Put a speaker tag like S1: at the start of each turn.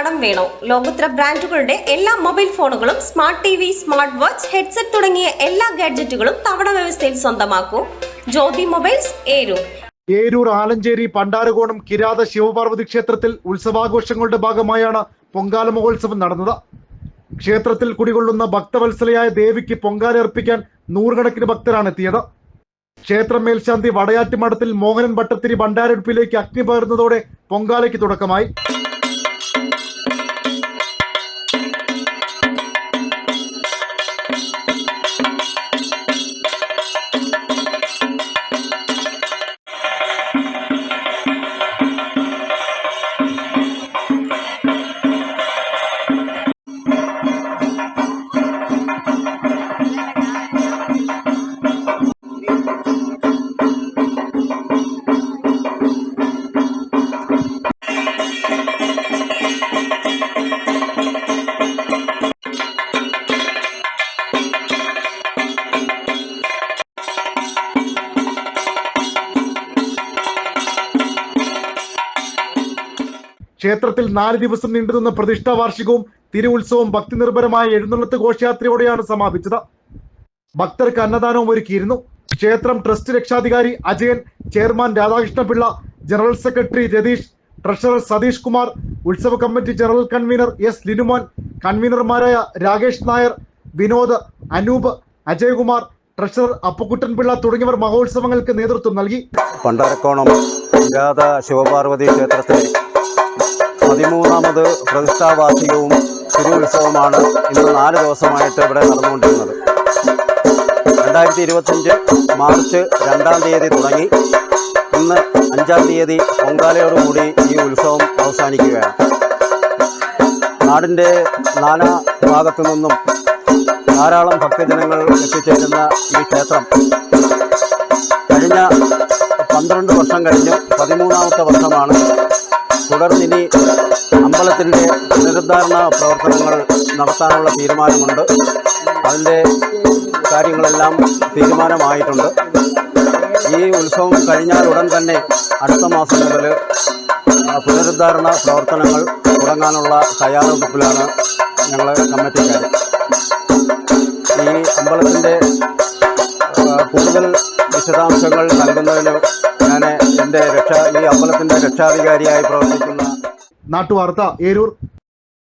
S1: കടം വേണോ? ലോകോത്തര ബ്രാൻഡുകളുടെ എല്ലാ മൊബൈൽ ഫോണുകളും smart T V smart watch headset തുടങ്ങിയ എല്ലാ ഗാഡ്ജറ്റുകളും തവണ വ്യവസ്ഥയിൽ സ്വന്തമാക്കൂ. ജ്യോതി മൊബൈൽസ് ഏരൂർ.
S2: ഏരൂർ ആലഞ്ചേരി പണ്ടാരകോണം കിരാത ശിവപാർവതി ക്ഷേത്രത്തിൽ ഉത്സവാഘോഷങ്ങളുടെ ഭാഗമായാണ് പൊങ്കാല മഹോത്സവം നടന്നത്. ക്ഷേത്രത്തിൽ കുടികൊള്ളുന്ന ഭക്തവത്സലയായ ദേവിക്ക് പൊങ്കാല അർപ്പിക്കാൻ നൂറുകണക്കിന് ഭക്തരാണ് എത്തിയത്. ക്ഷേത്രം മേൽശാന്തി വടയാറ്റ് മഠത്തിൽ മോഹനൻ ഭട്ടത്തിരി ഭണ്ഡാരടുപ്പിലേക്ക് അഗ്നി പകർന്നതോടെ പൊങ്കാലയ്ക്ക് തുടക്കമായി. ക്ഷേത്രത്തിൽ നാല് ദിവസം നീണ്ടുനിന്ന പ്രതിഷ്ഠാ വാർഷികവും തിരുവുത്സവവും ഭക്തി നിർഭരമായ എഴുന്നള്ളത്ത് ഘോഷയാത്രയോടെയാണ് സമാപിച്ചത്. ഭക്തർക്ക് അന്നദാനവും ഒരുക്കിയിരുന്നു. ക്ഷേത്രം ട്രസ്റ്റ് രക്ഷാധികാരി Ajayan chairman Radhakrishnapillai general secretary Ratheesh treasurer Satheesh Kumar ഉത്സവ committee general convener S Linumon കൺവീനർമാരായ Rakesh Nair Vinod Anoop Ajayakumar treasurer Appukuttanpillai തുടങ്ങിയവർ മഹോത്സവങ്ങൾക്ക് നേതൃത്വം നൽകി.
S3: പണ്ടരക്കോണം ശിവപാർവതി ക്ഷേത്രത്തിൽ പതിമൂന്നാമത് പ്രതിഷ്ഠാവാർഷികവും തിരുവുത്സവമാണ് ഇന്ന് നാല് ദിവസമായിട്ട് ഇവിടെ നടന്നുകൊണ്ടിരുന്നത്. രണ്ടായിരത്തി ഇരുപത്തഞ്ച് മാർച്ച് രണ്ടാം തീയതി തുടങ്ങി. ഇന്ന് അഞ്ചാം തീയതി പൊങ്കാലയോടുകൂടി ഈ ഉത്സവം അവസാനിക്കുകയാണ്. നാടിന്റെ നാനാ ഭാഗത്തു നിന്നും ധാരാളം ഭക്തജനങ്ങൾ എത്തിച്ചേരുന്ന ഈ ക്ഷേത്രം കഴിഞ്ഞ പന്ത്രണ്ട് വർഷം കഴിഞ്ഞ് പതിമൂന്നാമത്തെ വർഷമാണ്. തുടർന്നിനി അമ്പലത്തിന്റെ പുനരുദ്ധാരണ പ്രവർത്തനങ്ങൾ നടത്താനുള്ള തീരുമാനമുണ്ട്. അതിന്റെ കാര്യങ്ങളെല്ലാം തീരുമാനമായിട്ടുണ്ട്. ഈ ഉത്സവം കഴിഞ്ഞാൽ ഉടൻ തന്നെ അടുത്ത മാസം മുതൽ പുനരുദ്ധാരണ പ്രവർത്തനങ്ങൾ തുടങ്ങാനുള്ള തയ്യാറെടുപ്പിലാണ് ഞങ്ങൾ കമ്മിറ്റിക്കാർ ഈ അമ്പലത്തിന്റെ കൂടുതൽ വിശദാംശങ്ങൾ നൽകുന്നതിന് ഞാൻ എന്റെ രക്ഷാ ഈ അമ്പലത്തിന്റെ രക്ഷാധികാരിയായി പ്രവർത്തിക്കുന്ന
S2: നാട്ടുവാർത്ത ഏരൂർ